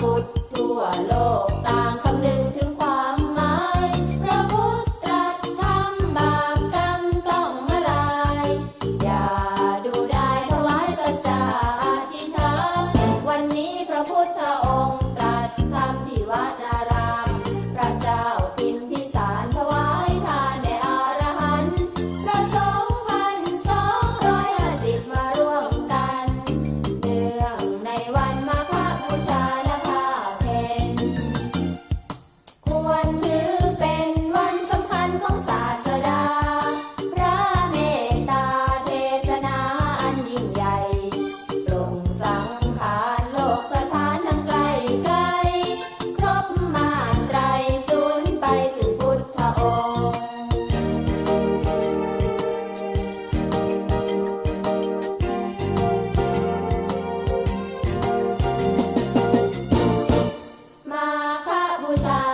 พุทธทั่วโลกต่างคำนึงถึงความหมายพระพุทธตรัสบาปกรรมต้องมาลาย อย่าดูได้ถวายสัจจาอธิษานวันนี้พระพุทธองค์ 하고자